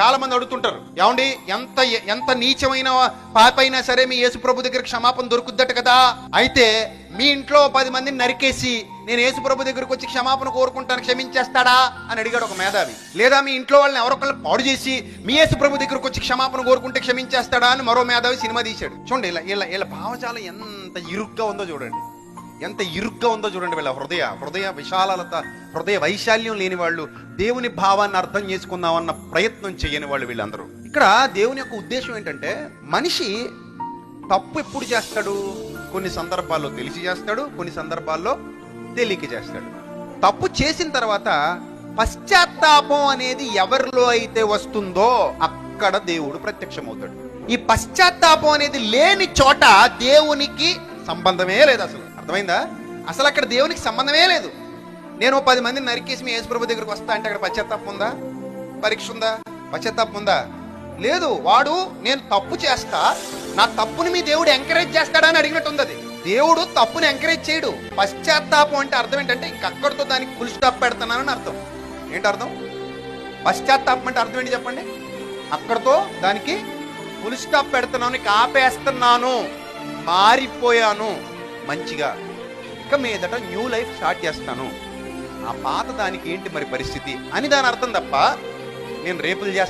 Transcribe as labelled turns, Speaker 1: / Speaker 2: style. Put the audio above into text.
Speaker 1: చాలా మంది అడుగుతుంటారు. ఏమండి ఎంత ఎంత నీచమైన పాపైనా సరే మీ యేసుప్రభు దగ్గర క్షమాపణ దొరుకుద్దట కదా? అయితే మీ ఇంట్లో పది మందిని నరికేసి నేను యేసుప్రభు దగ్గరకు వచ్చి క్షమాపణ కోరుకుంటాను క్షమించేస్తాడా? అని అడిగాడు ఒక మేధావి. లేదా మీ ఇంట్లో వాళ్ళని ఎవరొకళ్ళు పాడు చేసి మీ యేసుప్రభు దగ్గరకు వచ్చి క్షమాపణ కోరుకుంటే క్షమించేస్తాడా? అని మరో మేధావి సినిమా తీశాడు. చూడండి ఇలా ఇలా ఇలా భావజాలం ఎంత ఇరుగ్గా ఉందో చూడండి. ఎంత ఇరుగ్గా ఉందో చూడండి వీళ్ళ హృదయ హృదయ విశాలత హృదయ వైశాల్యం లేని వాళ్ళు దేవుని భావాన్ని అర్థం చేసుకుందామన్న ప్రయత్నం చేయని వాళ్ళు వీళ్ళందరూ. ఇక్కడ దేవుని యొక్క ఉద్దేశం ఏంటంటే మనిషి తప్పు ఎప్పుడు చేస్తాడు? కొన్ని సందర్భాల్లో తెలిసి చేస్తాడు కొన్ని సందర్భాల్లో తెలియక చేస్తాడు. తప్పు చేసిన తర్వాత పశ్చాత్తాపం అనేది ఎవరిలో అయితే వస్తుందో అక్కడ దేవుడు ప్రత్యక్షమవుతాడు. ఈ పశ్చాత్తాపం అనేది లేని చోట దేవునికి సంబంధమే లేదు అసలు. అర్థమైందా? అసలు అక్కడ దేవునికి సంబంధమే లేదు. నేను పది మందిని నరికేసి మీ యేసుప్రభు దగ్గరికి వస్తా అంటే అక్కడ పశ్చాత్తాపం ఉందా? పరీక్ష ఉందా? పశ్చాత్తాపం ఉందా? లేదు వాడు నేను తప్పు చేస్తా నా తప్పుని మీ దేవుడు ఎంకరేజ్ చేస్తాడని అడిగినట్టు ఉంది అది. దేవుడు తప్పుని ఎంకరేజ్ చేయడు. పశ్చాత్తాపం అంటే అర్థం ఏంటంటే ఇంకక్కడితో దానికి ఫుల్ స్టాప్ పెడుతున్నానని అర్థం. ఏంటి అర్థం? పశ్చాత్తాపం అంటే అర్థం ఏంటి చెప్పండి? అక్కడితో దానికి ఫుల్ స్టాప్ పెడుతున్నాను ఆపేస్తున్నాను మారిపోయాను మంచిగా ఇక మీదట న్యూ లైఫ్ స్టార్ట్ చేస్తాను. ఆ పాత దానికి ఏంటి మరి పరిస్థితి? అని దాని అర్థం తప్ప నేను రేపులు చేస్తాను